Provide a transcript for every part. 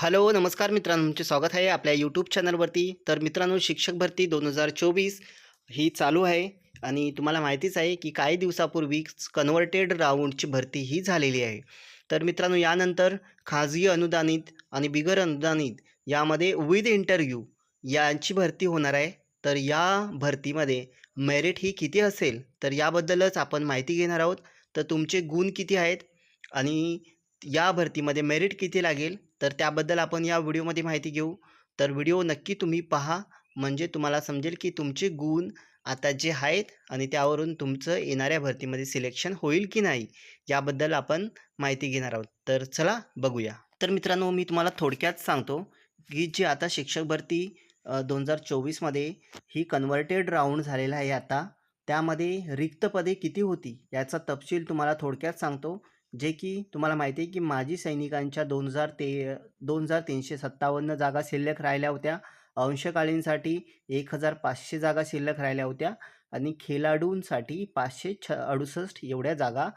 Hello नमस्कार मित्रांनो. तुमचे स्वागत आहे आपल्या यूट्यूब चॅनलवरती तर मित्रांनो शिक्षक भरती दोन हजार चोवीस ही चालू आहे. आणि तुम्हाला माहितीच आहे की काही दिवसापूर्वी कन्व्हर्टेड राऊंडची भरती ही झालेली आहे. तर मित्रांनो यानंतर खाजगी अनुदानित आणि बिगर अनुदानित यामध्ये विथ इंटरव्ह्यू यांची भरती होणार आहे. तर या भरतीमध्ये मेरिट ही किती असेल तर याबद्दलच आपण माहिती घेणार आहोत. तर तुमचे गुण किती आहेत? आणि या भरतीमध्ये मेरिट किती लागेल? तर त्याबद्दल आपण या व्हिडिओमध्ये माहिती घेऊ. तर व्हिडिओ नक्की तुम्ही पहा. म्हणजे तुम्हाला समजेल की तुमचे गुण आता जे आहेत आणि त्यावरून तुमचं येणाऱ्या भरतीमध्ये सिलेक्शन होईल की नाही याबद्दल आपण माहिती घेणार आहोत. तर चला बघूया. तर मित्रांनो मी तुम्हाला थोडक्यात सांगतो की जी आता शिक्षक भरती दोन हजार चोवीसमध्ये ही कन्व्हर्टेड राऊंड झालेला आहे आता. त्यामध्ये रिक्त पदे किती होती याचा तपशील तुम्हाला थोडक्यात सांगतो. जे की तुम्हाला माहिती आहे की माजी सैनिकांच्या दोन हजार ते दोन हजार तीनशे सत्तावन्न जागा शिल्लक राहिल्या होत्या. अंशकालीनसाठी एक हजार पाचशे जागा शिल्लक राहिल्या होत्या आणि खेळाडूंसाठी पाचशे छ अडुसष्ट एवढ्या जागा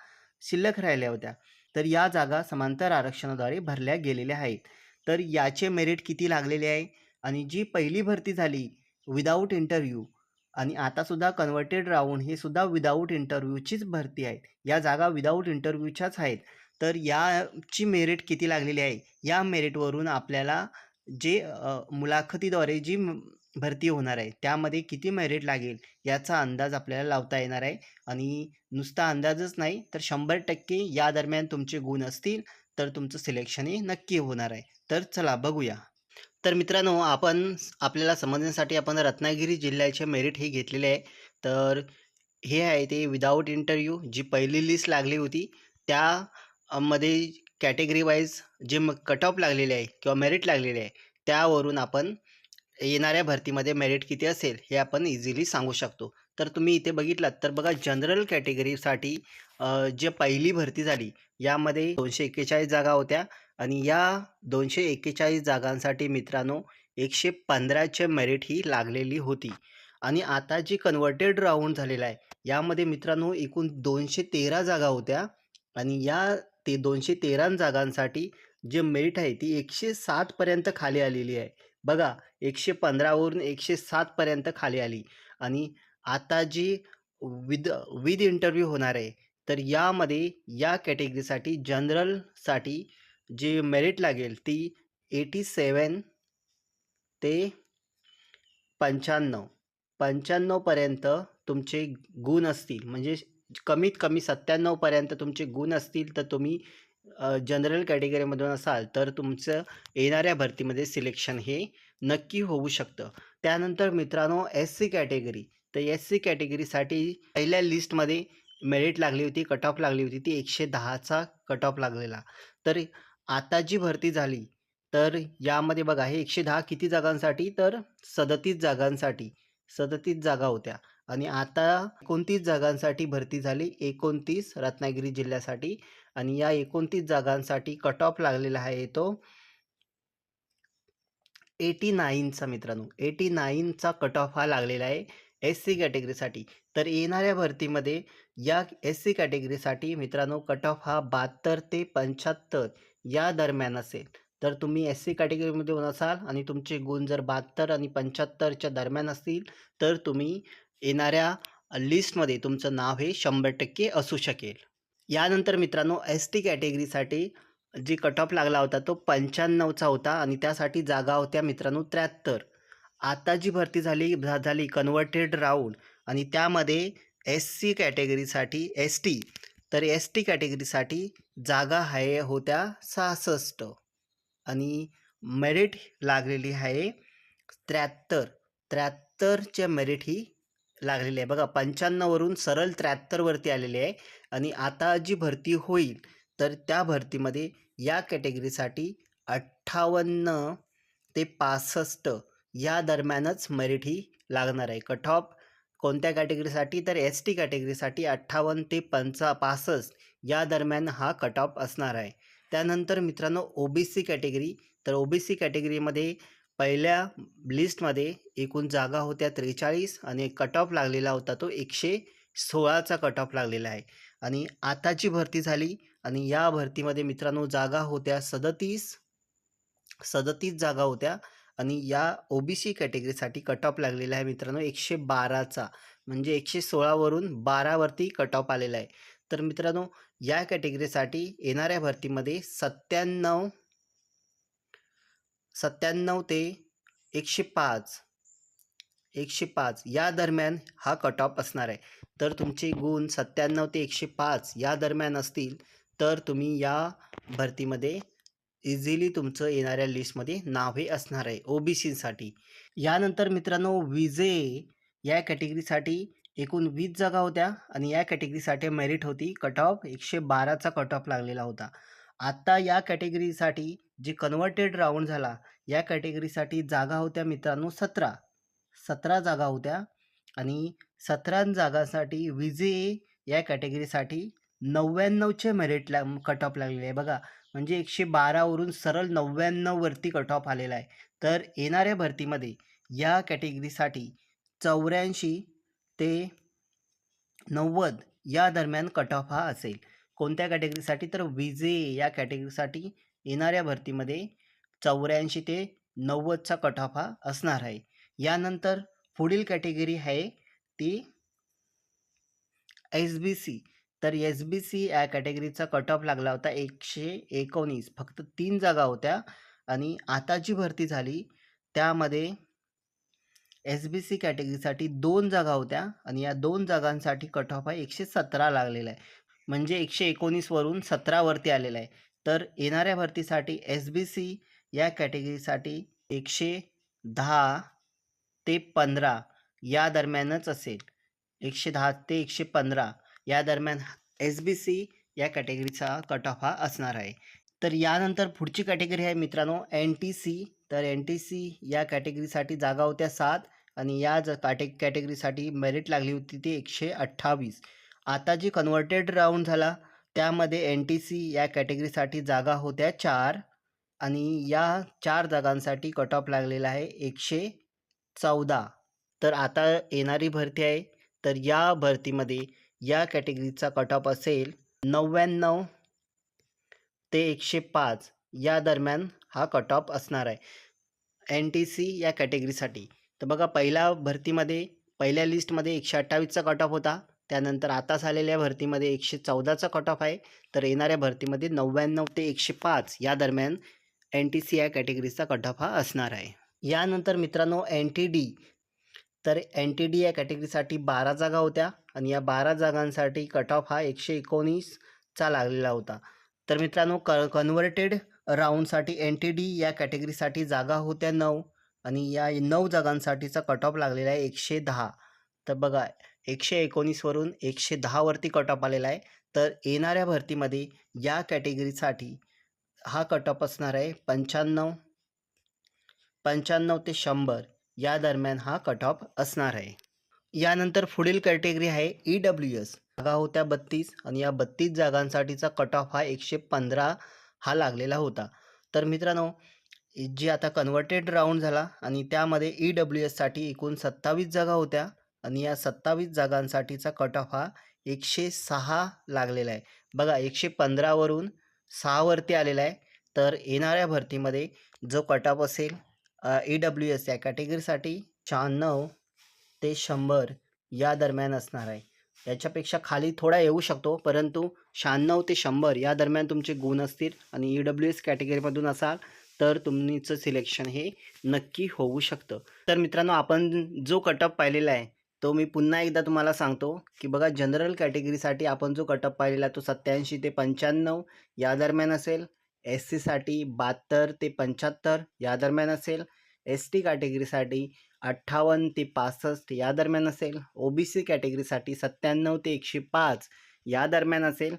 शिल्लक राहिल्या होत्या. तर या जागा समांतर आरक्षणाद्वारे भरल्या गेलेल्या आहेत. तर याचे मेरिट किती लागलेले आहे? आणि जी पहिली भरती झाली विदाऊट इंटरव्ह्यू आणि आतासुद्धा कन्व्हर्टेड राऊंड हे सुद्धा विदाऊट इंटरव्ह्यूचीच भरती आहे या जागा विदाऊट इंटरव्ह्यूच्याच आहेत. तर याची मेरिट किती लागलेली आहे? या मेरिटवरून आपल्याला जे मुलाखतीद्वारे जी भरती होणार आहे त्यामध्ये किती मेरिट लागेल याचा अंदाज आपल्याला लावता येणार आहे. आणि नुसता अंदाजच नाही तर शंभर टक्के या दरम्यान तुमचे गुण असतील तर तुमचं सिलेक्शन हे नक्की होणार आहे. तर चला बघूया. तर मित्रांनो आपण आपल्याला समजण्यासाठी आपण रत्नागिरी जिल्ह्याचे मेरिट हे घेतलेले आहे. तर हे आहे ते विदाऊट इंटरव्ह्यू जी पहिली लिस्ट लागली होती त्या मध्ये कॅटेगरी वाईज जे मग कट ऑफ लागलेले आहे किंवा मेरिट लागलेले आहे त्यावरून आपण येणाऱ्या भरतीमध्ये मेरिट किती असेल हे आपण इझिली सांगू शकतो. तर तुम्ही इथे बघितलात तर बघा जनरल कॅटेगरीसाठी जे पहिली भरती झाली यामध्ये दोनशे एक्केचाळीस जागा होत्या. आणि या दोनशे एक्केचाळीस जागांसाठी मित्रांनो एकशे पंधराचे मेरिट ही लागलेली होती. आणि आता जी कन्व्हर्टेड राऊंड झालेला आहे यामध्ये मित्रांनो एकूण दोनशे तेरा जागा होत्या. आणि या ते दोनशे तेरा जागांसाठी जे मेरिट आहे ती एकशे सातपर्यंत खाली आलेली आहे. बघा एकशे पंधरावरून एकशे सातपर्यंत खाली आली. आणि आता जी विद विद इंटरव्ह्यू होणार आहे तर यामध्ये या कॅटेगरीसाठी जनरलसाठी जी मेरिट लागेल ती एटी सेवन ते पंच्याण्णव. पंच्याण्णवपर्यंत तुमचे गुण असतील. म्हणजे कमीत कमी सत्त्याण्णवपर्यंत तुमचे गुण असतील तर तुम्ही जनरल कॅटेगरीमधून असाल तर तुमचं येणाऱ्या भरतीमध्ये सिलेक्शन हे नक्की होऊ शकतं. त्यानंतर मित्रांनो एस सी कॅटेगरी. तर एस सी कॅटेगरीसाठी पहिल्या लिस्टमध्ये मेरिट लागली होती कट ऑफ लागली होती ती एकशे दहाचा कट ऑफ लागलेला. तर आता जी भरती झाली तर यामध्ये बघा हे एकशे दहा किती जागांसाठी? तर सदतीस जागांसाठी. सदतीस जागा होत्या. आणि आता एकोणतीस जागांसाठी भरती झाली. एकोणतीस रत्नागिरी जिल्ह्यासाठी. आणि या एकोणतीस जागांसाठी कट ऑफ लागलेला आहे तो एटी नाईनचा मित्रांनो. एटी नाईनचा कट ऑफ हा लागलेला आहे एस सी कॅटेगरीसाठी तर येणाऱ्या भरतीमध्ये या एस सी कॅटेगरीसाठी मित्रांनो कट ऑफ हा बहात्तर ते पंच्याहत्तर या दरम्यान असेल तर तुम्ही एस सी कॅटेगरीमध्ये असाल आणि तुमचे गुण जर बहात्तर आणि पंच्याहत्तरच्या दरम्यान असतील तर तुम्ही येणाऱ्या लिस्टमध्ये तुमचं नाव हे शंभर टक्के असू शकेल. यानंतर मित्रांनो एस टी कॅटेगरीसाठी जी कट ऑफ लागला होता तो पंच्याण्णवचा होता आणि त्यासाठी जागा होत्या मित्रांनो त्र्याहत्तर. आता जी भरती झाली झा- झाली कन्व्हर्टेड राऊंड आणि त्यामध्ये एस सी कॅटेगरीसाठी एस टी तर एस टी कॅटेगरीसाठी जागा आहे होत्या सहासष्ट आणि मेरिट लागलेली आहे त्र्याहत्तर. त्र्याहत्तरच्या मेरिट ही लागलेली आहे. बघा पंच्याण्णववरून सरळ त्र्याहत्तरवरती आलेली आहे आणि आता जी भरती होईल तर त्या भरतीमध्ये या कॅटेगरीसाठी अठ्ठावन्न ते पासष्ट या दरम्यानच मेरिट ही लागणार आहे. कट ऑफ कोणत्या कॅटेगरीसाठी तर एस टी कॅटेगरीसाठी अठ्ठावन्न ते पंचा पासष्ट या दरम्यान हा कट ऑफ असणार आहे. त्यानंतर मित्रांनो ओ बी सी कॅटेगरी तर ओ बी सी कॅटेगरीमध्ये पहिल्या लिस्टमध्ये एकूण जागा होत्या त्रेचाळीस आणि कट ऑफ लागलेला होता तो एकशे सोळाचा कट ऑफ लागलेला आहे. आणि आताची भरती झाली आणि या भरतीमध्ये मित्रांनो जागा होत्या सदतीस सदतीस जागा होत्या आणि या ओ बी सी कॅटेगरीसाठी कट ऑफ लागलेला आहे मित्रांनो एकशे बाराचा. म्हणजे एकशे सोळावरून बारावरती कट ऑफ आलेला आहे. तर मित्रांनो या कॅटेगरीसाठी येणाऱ्या भरतीमध्ये सत्त्याण्णव सत्त्याण्णव ते एकशे पाच एकशे पाच या दरम्यान हा कट ऑफ असणार आहे. तर तुमचे गुण सत्त्याण्णव ते एकशे पाच या दरम्यान असतील तर तुम्ही या भरतीमध्ये इझिली तुमचं येणाऱ्या लिस्टमध्ये नाव हे असणार आहे ओ बी सीसाठी यानंतर मित्रांनो विजे या कॅटेगरीसाठी एकूण वीस जागा होत्या आणि या कॅटेगरीसाठी मेरिट होती. कट ऑफ एकशे बाराचा कट ऑफ लागलेला होता. आत्ता या कॅटेगरीसाठी जे कन्वर्टेड राऊंड झाला या कॅटेगरीसाठी जागा होत्या मित्रांनो सतरा. सतरा जागा होत्या आणि सतरा जागासाठी विजे या कॅटेगरीसाठी नव्याण्णवचे मेरिट ला कट ऑफ लागलेले आहे. बघा म्हणजे एकशे बारावरून सरळ नव्याण्णववरती कट ऑफ आलेला आहे. तर येणाऱ्या भरतीमध्ये या कॅटेगरीसाठी चौऱ्याऐंशी ते नव्वद या दरम्यान कट ऑफ हा असेल. कोणत्या कॅटेगरीसाठी तर विजे या कॅटेगरीसाठी येणाऱ्या भरतीमध्ये चौऱ्याऐंशी ते नव्वदचा कट ऑफ हा असणार आहे. यानंतर पुढील कॅटेगरी आहे ती एस बी सी तर एस बी सी या कॅटेगरीचा कट ऑफ लागला होता एकशे एकोणीस. फक्त तीन जागा होत्या आणि आता जी भरती झाली त्यामध्ये एस बी सी कॅटेगरीसाठी दोन जागा होत्या आणि या दोन जागांसाठी कट ऑफ हा एकशे सतरा लागलेला आहे. म्हणजे एकशे एकोणीसवरून सतरावरती आलेला आहे. तर येणाऱ्या भरतीसाठी एस बी सी या कॅटेगरीसाठी एकशे दहा ते पंधरा या दरम्यानच असेल. एकशे दहा ते एकशे पंधरा या दरम्यान एस बी सी या कॅटेगरीचा कट ऑफ हा असणार आहे. तर यानंतर पुढची कॅटेगरी आहे मित्रांनो एन टी सी तर एन टी सी या कॅटेगरीसाठी जागा होत्या सात आणि या ज कॅटे कॅटेगरीसाठी मेरिट लागली होती ती एकशे अठ्ठावीस. आता जी कन्वर्टेड राऊंड झाला त्यामध्ये एन टी सी या कॅटेगरीसाठी जागा होत्या चार आणि या चार जागांसाठी कट ऑफ लागलेला आहे एकशे चौदा. तर आता येणारी भरती आहे तर या भरतीमध्ये या कॅटेगरीचा कट ऑफ असेल नव्याण्णव ते एकशे पाच या दरम्यान हा कट ऑफ असणार आहे. एन टी सी या कॅटेगरीसाठी तर बघा पहिल्या भरतीमध्ये पहिल्या लिस्टमध्ये एकशे अठ्ठावीसचा कट ऑफ होता. त्यानंतर आता झालेल्या भरतीमध्ये एकशे चौदाचा कट ऑफ आहे. तर येणाऱ्या भरतीमध्ये नव्याण्णव ते एकशे पाच या दरम्यान एन टी सी या कॅटेगरीचा कट ऑफ हा असणार आहे. यानंतर मित्रांनो एन टी डी तर एन टी डी या कॅटेगरीसाठी बारा जागा होत्या. आणि या बारा जागांसाठी कट ऑफ हा एकशे एकोणीसचा लागलेला होता. तर मित्रांनो क कन्व्हर्टेड राऊंडसाठी एन टी डी या कॅटेगरीसाठी जागा होत्या नऊ आणि या नऊ जागांसाठीचा कट ऑफ लागलेला आहे एकशे दहा. तर बघा एकशे एकोणीसवरून एकशे दहावरती कट ऑफ आलेला आहे. तर येणाऱ्या भरतीमध्ये या कॅटेगरीसाठी हा कट ऑफ असणार आहे पंच्याण्णव पंच्याण्णव ते शंभर या दरम्यान हा कट ऑफ असणार आहे. यानंतर पुढील कॅटेगरी आहे ई डब्ल्यू एस जागा होत्या बत्तीस आणि या बत्तीस जागांसाठीचा कट ऑफ हा एकशे पंधरा हा लागलेला होता. तर मित्रांनो जी आता कन्वर्टेड राऊंड झाला आणि त्यामध्ये ई डब्ल्यू एससाठी एकूण सत्तावीस जागा होत्या आणि या सत्तावीस जागांसाठीचा कट ऑफ हा एकशे सहा लागलेला आहे. बघा एकशे पंधरावरून सहावरती आलेला आहे. तर येणाऱ्या भरतीमध्ये जो कट ऑफ असेल ई डब्ल्यू एस या कॅटेगरीसाठी शहाण्णव ते शंभर या दरम्यान असणार आहे. याच्यापेक्षा खाली थोडा येऊ शकतो परंतु शहाण्णव ते शंभर या दरम्यान तुमचे गुण असतील आणि ई डब्ल्यू एस कॅटेगरीमधून असाल तर तुमचं सिलेक्शन हे नक्की होऊ शकतं. तर मित्रांनो आपण जो कटअप पाहिलेला आहे तो मी पुन्हा एकदा तुम्हाला सांगतो की बघा जनरल कॅटेगरीसाठी आपण जो कटअप पाहिलेला पाहिलेला तो सत्याऐंशी ते पंच्याण्णव या दरम्यान असेल. एस सीसाठी बहात्तर ते पंच्याहत्तर या दरम्यान असेल. एस टी कॅटेगरीसाठी अठ्ठावन्न ते पासष्ट या दरम्यान असेल. ओ बी सी कॅटेगरीसाठी सत्त्याण्णव ते एकशे पाच या दरम्यान असेल.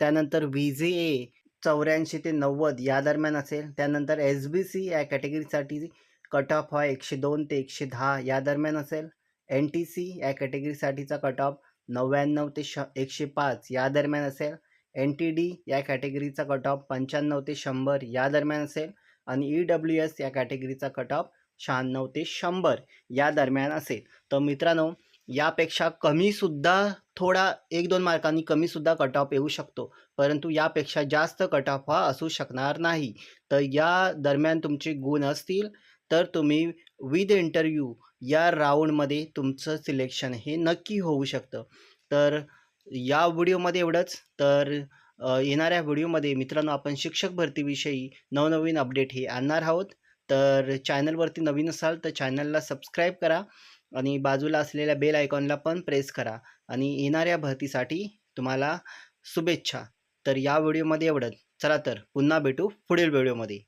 त्यानंतर व्ही जे ए चौऱ्याऐंशी ते नव्वद या दरम्यान असेल. त्यानंतर एस बी सी या कॅटेगरीसाठी कट ऑफ हा एकशे दोन ते एकशे दहा या दरम्यान असेल. एन टी सी या कॅटेगरीसाठीचा कट ऑफ नव्याण्णव ते श एकशे पाच या दरम्यान असेल. एन टी डी या कॅटेगरीचा कट ऑफ पंच्याण्णव ते शंभर या दरम्यान असेल. आणि ई डब्ल्यू एस या कॅटेगरीचा कट ऑफ शहाण्णव ते शंभर या दरम्यान असेल. तर मित्रांनो यापेक्षा कमीसुद्धा थोडा एक दोन मार्कांनी कमीसुद्धा कट ऑफ येऊ शकतो. परंतु यापेक्षा जास्त कट ऑफ हा असू शकणार नाही. तर या दरम्यान तुमचे गुण असतील तर तुम्ही विथ इंटरव्ह्यू या राऊंडमध्ये तुमचं सिलेक्शन हे नक्की होऊ शकतं. तर या व्हिडिओमध्ये एवढंच. तर येणाऱ्या व्हिडिओमध्ये मित्रांनो आपण शिक्षक भरतीविषयी नवनवीन अपडेट हे आणणार आहोत. तर चॅनलवरती नवीन असाल तर चॅनलला सबस्क्राईब करा आणि बाजूला असलेल्या बेल आयकॉनला पण प्रेस करा. आणि येणाऱ्या भरतीसाठी तुम्हाला शुभेच्छा. तर या व्हिडिओमध्ये एवढंच. चला तर पुन्हा भेटू पुढील व्हिडिओमध्ये.